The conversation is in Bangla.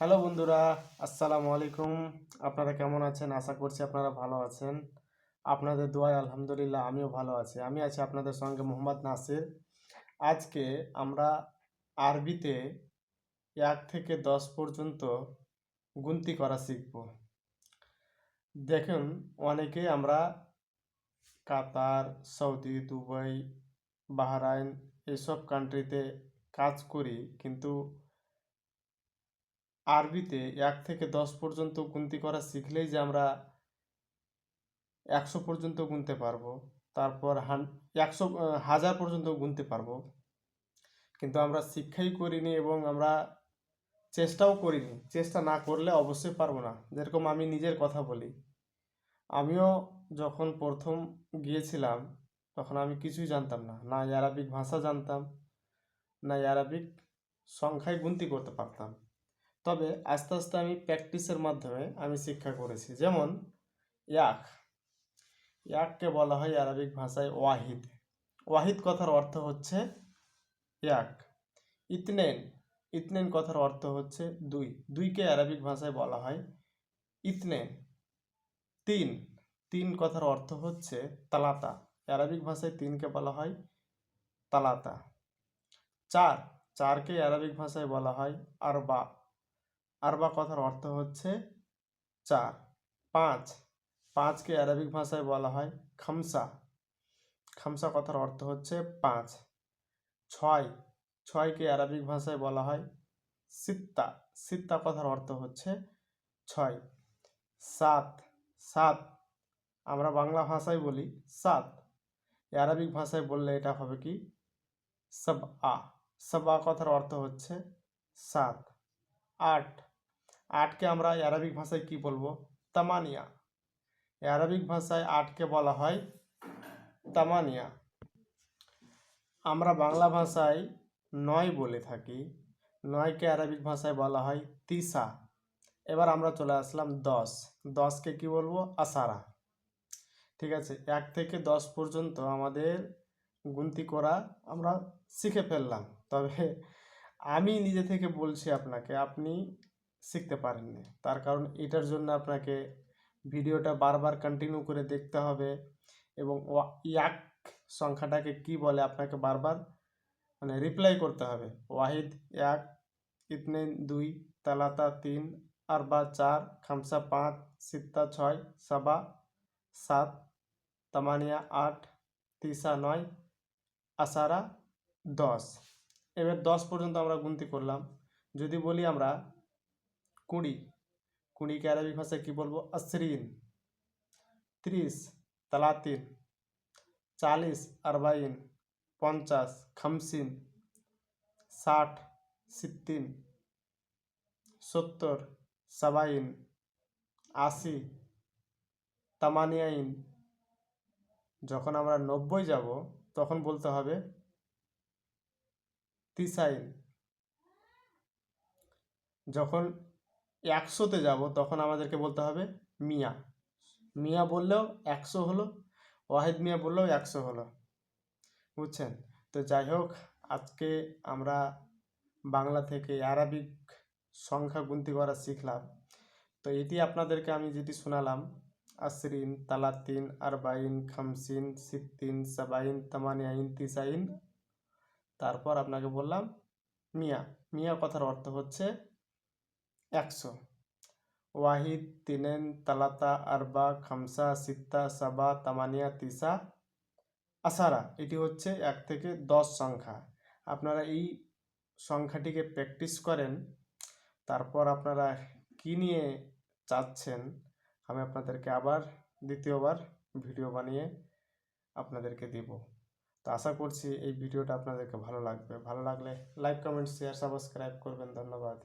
হ্যালো বন্ধুরা, আসসালামু আলাইকুম। আপনারা কেমন আছেন? আশা করছি আপনারা ভালো আছেন। আপনাদের দোয়ায় আলহামদুলিল্লাহ আমিও ভালো আছি। আমি আছি আপনাদের সঙ্গে মোহাম্মদ নাসির। আজকে আমরা আরবিতে এক থেকে দশ পর্যন্ত গুনতি করা শিখব। দেখুন অনেকে আমরা কাতার, সৌদি, দুবাই, বাহরাইন এসব কান্ট্রিতে কাজ করি, কিন্তু আরবিতে এক থেকে দশ পর্যন্ত গুনতি করা শিখলেই যে আমরা একশো পর্যন্ত গুনতে পারব, তারপর হান, একশো হাজার পর্যন্ত গুনতে পারব। কিন্তু আমরা শিক্ষাই করিনি এবং আমরা চেষ্টাও করিনি। চেষ্টা না করলে অবশ্যই পারব না। যেরকম আমি নিজের কথা বলি। আমিও যখন প্রথম গিয়েছিলাম, তখন আমি কিছুই জানতাম না। না আরবিক ভাষা জানতাম, না আরবিক সংখ্যায় গুনতি করতে পারতাম। তবে আস্তে আস্তে আমি প্র্যাকটিসের মাধ্যমে আমি শিক্ষা করেছি। যেমন ইয়াক। ইয়াককে বলা হয় আরবিক ভাষায় ওয়াহিদ। ওয়াহিদ কথার অর্থ হচ্ছে ইয়াক। ইতনেন। ইতনেন কথার অর্থ হচ্ছে দুই। দুইকে আরবিক ভাষায় বলা হয় ইতনেন। তিন। তিন কথার অর্থ হচ্ছে তালাতা। আরবিক ভাষায় তিনকে বলা হয় তালাতা। চার। চারকে আরবিক ভাষায় বলা হয় আরবা। আরবা কথার অর্থ হচ্ছে চার। পাঁচ। পাঁচকে আরবিক ভাষায় বলা হয় খামসা। খামসা কথার অর্থ হচ্ছে পাঁচ। ছয়। ছয়কে আরবিক ভাষায় বলা হয় সিত্তা। সিত্তা কথার অর্থ হচ্ছে ছয়। সাত। সাত। আমরা বাংলা ভাষায় বলি সাত। আরবিক ভাষায় বললে এটা হবে কি? সব আ সব আ কথার অর্থ হচ্ছে সাত। আট। আটকে আমরা আরবিক ভাষায় কি বলব? তামানিয়া। আরবিক ভাষায় আটকে বলা হয় তামানিয়া। আমরা বাংলা ভাষায় নয় বলে থাকি। নয়কে আরবিক ভাষায় বলা হয় তিসা। এবার আমরা চলে আসলাম দশ। দশকে কি বলব? আসারা। ঠিক আছে, এক থেকে দশ পর্যন্ত আমাদের গুনতি করা আমরা শিখে ফেললাম। তবে আমি নিজে থেকে বলছি আপনাকে, আপনি শিখতে পারেননি। তার কারণ এটার জন্য আপনাকে ভিডিওটা বারবার কন্টিনিউ করে দেখতে হবে এবং ইয়াক সংখ্যাটাকে কি বলে আপনাকে বারবার মানে রিপ্লাই করতে হবে। ওয়াহিদ এক ইতনেন দুই, তালাতা, তিন, আরবা, চার, খামসা, পাঁচ, সিত্তা, ছয়, সাবা, সাত, তামানিয়া, আট, তিসা, নয়, আসারা, দশ। এবার দশ পর্যন্ত আমরা গুনতি করলাম। যদি বলি আমরা কুড়ি কুড়িকে আরবি ভাষায় কি বলব? আসরিন ত্রিশ, তালাতিন, চালিশ, আরবাইন, পঞ্চাশ, খামসিন, ষাট, সিত্তিন, সত্তর, সাবাইন, আশি, তামানিয়াইন। যখন আমরা নব্বই যাব, তখন বলতে হবে তিসাইন। যখন একশোতে যাব, তখন আমাদেরকে বলতে হবে মিয়া। মিয়া বললেও একশো হলো, ওয়াহিদ মিয়া বললেও একশো হলো। বুঝছেন? তো যাই হোক, আজকে আমরা বাংলা থেকে আরবিক সংখ্যা গুনতি করা শিখলাম। তো এটি আপনাদেরকে আমি যেটি শোনালাম, আসরিন, তালাতিন, আরবাইন, খামসিন সিত্তিন সাবাইন, তামানিয়াইন, তিসাইন তারপর আপনাকে বললাম, মিয়া মিয়া কথার অর্থ হচ্ছে একশো। ওয়াহিদ, তিনেন, তালাতা, আরবা, খামসা, সিত্তা, সাবা, তামানিয়া, তিসা, আসারা, এটি হচ্ছে এক থেকে দশ সংখ্যা। আপনারা এই সংখ্যাটিকে প্র্যাকটিস করেন, তারপর আপনারা কি নিয়ে চাচ্ছেন, আমি আপনাদেরকে আবার দ্বিতীয়বার ভিডিও বানিয়ে আপনাদেরকে দেব। তো আশা করছি এই ভিডিওটা আপনাদেরকে ভালো লাগবে। ভালো লাগলে লাইক কমেন্ট শেয়ার সাবস্ক্রাইব করবেন। ধন্যবাদ।